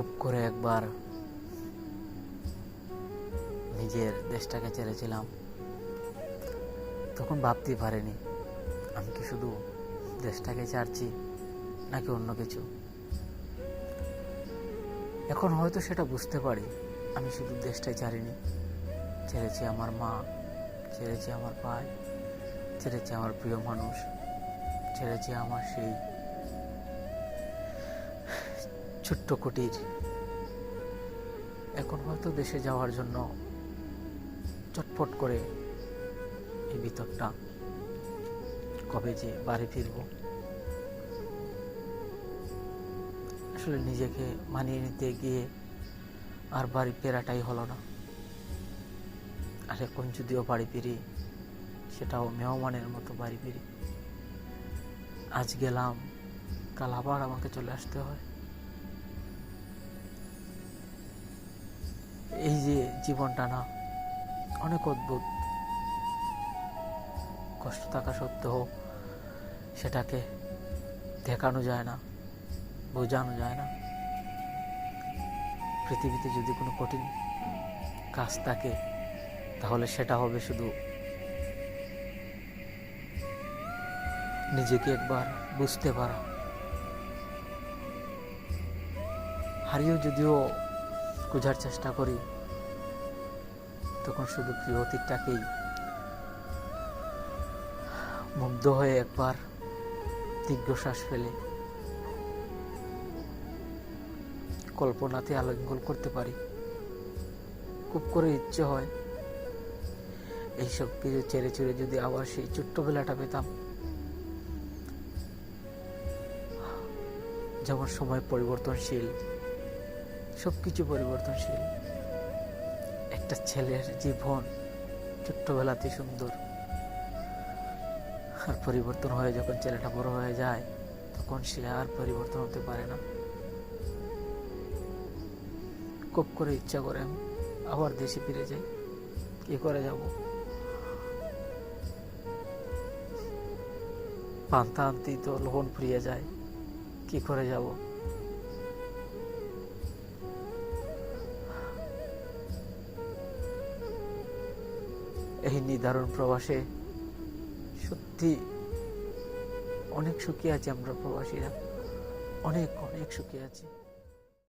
খুব করে একবার নিজের দেশটাকে ছেড়েছিলাম। তখন ভাবতেই পারিনি আমি কি শুধু দেশটাকে ছাড়ছি নাকি অন্য কিছু। এখন হয়তো সেটা বুঝতে পারি, আমি শুধু দেশটাই ছাড়িনি। ছেড়েছি আমার মা, ছেড়েছি আমার ভাই, ছেড়েছি আমার প্রিয় মানুষ, ছেড়েছি আমার সেই ছোট্ট কুটির। এখন হয়তো দেশে যাওয়ার জন্য চটপট করে এই ভিতরটা কবে যে বাড়ি ফিরব। আসলে নিজেকে মানিয়ে নিতে গিয়ে আর বাড়ি ফেরাটাই হলো না। আর এখন যদিও বাড়ি ফিরি, সেটাও মেহমানের মতো বাড়ি ফিরি। আজ গেলাম, কাল আবার আমাকে চলে আসতে হয়। এই যে জীবনটা না, অনেক অদ্ভুত। কষ্ট থাকা সত্ত্বেও সেটাকে দেখানো যায় না, বোঝানো যায় না। পৃথিবীতে যদি কোনো কঠিন কাজ থাকে, তাহলে সেটা হবে শুধু নিজেকে একবার বুঝতে পারা। হারিয়েও যদিও খোঁজার চেষ্টা করি। তখন শুধু প্রিয়তিরটাকেই মুগ্ধ হয়ে একবার দীর্ঘশ্বাস ফেলে কল্পনাতে আলিঙ্গন করতে পারি। খুব করে ইচ্ছে হয় এইসব কিছু ছেড়ে ছেড়ে যদি আবার সেই ছোট্টবেলাটা পেতাম। যেমন সময় পরিবর্তনশীল সব কিছু পরিবর্তনশীল। একটা ছেলের জীবন ছোট্টবেলাতে সুন্দর। আর পরিবর্তন হয়ে যখন ছেলেটা বড় হয়ে যায়, তখন সে আর পরিবর্তন হতে পারে না। খুব করে ইচ্ছা করে আবার দেশে ফিরে যাই। কি করে যাব? পান্তা আনতেই তো লবণ ফুরিয়ে যায়। কি করে যাব? এই নির্ধারণ প্রবাসে সত্যি অনেক সুখী আছি আমরা প্রবাসীরা। অনেক অনেক সুখী আছি।